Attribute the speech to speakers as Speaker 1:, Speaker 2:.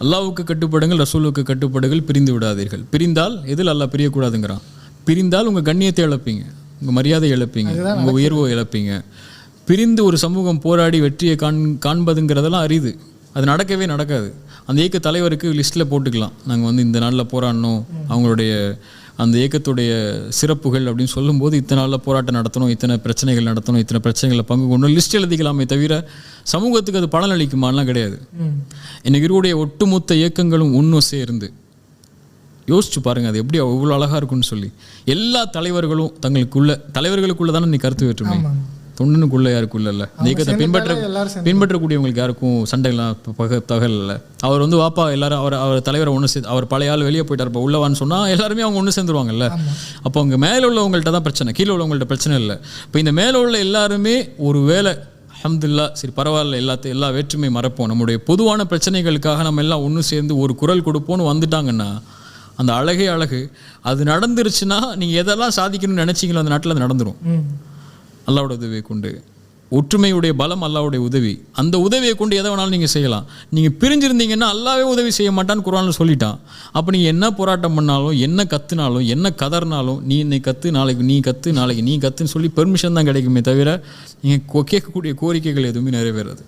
Speaker 1: அல்லாவுக்கு கட்டுப்படுங்கள் ரசூலுக்கு கட்டுப்படுங்கள் பிரிந்து விடாதீர்கள். பிரிந்தால் எதில் அல்லாஹ் பிரியக்கூடாதுங்கிறான்? பிரிந்தால் உங்கள் கண்ணியத்தை இழப்பீங்க. உங்கள் மரியாதை இழப்பீங்க. உங்கள் உயர்வை இழப்பீங்க. பிரிந்து ஒரு சமூகம் போராடி வெற்றியை காண் காண்பதுங்கிறதெல்லாம் அரிது. அது நடக்கவே நடக்காது. அந்த இயக்க தலைவருக்கு லிஸ்ட்டில் போட்டுக்கலாம். நாங்கள் வந்து இந்த நாளில் போராடணும். அவங்களுடைய அந்த இயக்கத்துடைய சிறப்புகள் அப்படின்னு சொல்லும்போது இத்தனை நாளில் போராட்டம் நடத்தணும் இத்தனை பிரச்சனைகள் நடத்தணும் இத்தனை பிரச்சனைகளில் பங்கு கொள்ளணும் லிஸ்ட் எழுதிக்கலாமே தவிர சமூகத்துக்கு அது பலன் அளிக்குமாலாம் கிடையாது. இன்னைக்கு இருக்கக்கூடிய ஒட்டுமொத்த இயக்கங்களும் ஒன்று சேர்ந்து யோசிச்சு பாருங்க அது எப்படி எவ்வளோ அழகா இருக்கும்னு சொல்லி. எல்லா தலைவர்களும் தங்களுக்குள்ள தலைவர்களுக்குள்ள தானே நீ கருத்து வேற்றுமை. தொண்டனுக்குள்ள யாருக்குள்ள இல்ல இந்த இயக்கத்தை பின்பற்ற பின்பற்றக்கூடியவங்களுக்கு யாருக்கும் சண்டைலாம் பக தகல் இல்லை அவர் வந்து வாப்பா எல்லாரும் அவர் அவர் தலைவரை ஒன்று சே அவர் பழைய ஆள் வெளியே போயிட்டார் இப்போ உள்ளவான்னு சொன்னால் எல்லாருமே அவங்க ஒன்று சேர்ந்துருவாங்கல்ல. அப்போ அவங்க மேலே உள்ளவங்கள்ட்ட தான் பிரச்சனை கீழே உள்ளவங்கள்ட்ட பிரச்சனை இல்லை. இப்போ இந்த மேலே உள்ள எல்லாருமே ஒரு வேலை அல்ஹம்துலில்லாஹ் சரி பரவாயில்ல எல்லாத்தையும் எல்லா வேற்றுமை மறப்போம். நம்முடைய பொதுவான பிரச்சனைகளுக்காக நம்ம எல்லாம் ஒன்று சேர்ந்து ஒரு குரல் கொடுப்போம்னு வந்துட்டாங்கன்னா அந்த அழகே அழகு. அது நடந்துருச்சுன்னா நீங்கள் எதெல்லாம் சாதிக்கணும்னு நினைச்சீங்களோ அந்த நாட்டில் அது நடந்துரும்.
Speaker 2: ம்.
Speaker 1: அல்லாவோட உதவியை கொண்டு ஒற்றுமையுடைய பலம் அல்லாவுடைய உதவி. அந்த உதவியை கொண்டு எதை வேணாலும் நீங்கள் செய்யலாம். நீங்கள் பிரிஞ்சிருந்தீங்கன்னா அல்லாவே உதவி செய்ய மாட்டான்னு குரானில் சொல்லிட்டான். அப்போ நீங்கள் என்ன போராட்டம் பண்ணாலும் என்ன கத்துனாலும் என்ன கதறினாலும் நீ இன்னைக்கு கற்று நாளைக்கு நீ கத்து நாளைக்கு நீ கத்துன்னு சொல்லி பெர்மிஷன் தான் கிடைக்குமே தவிர நீங்கள் கேட்கக்கூடிய கோரிக்கைகள் எதுவுமே நிறைவேறாது.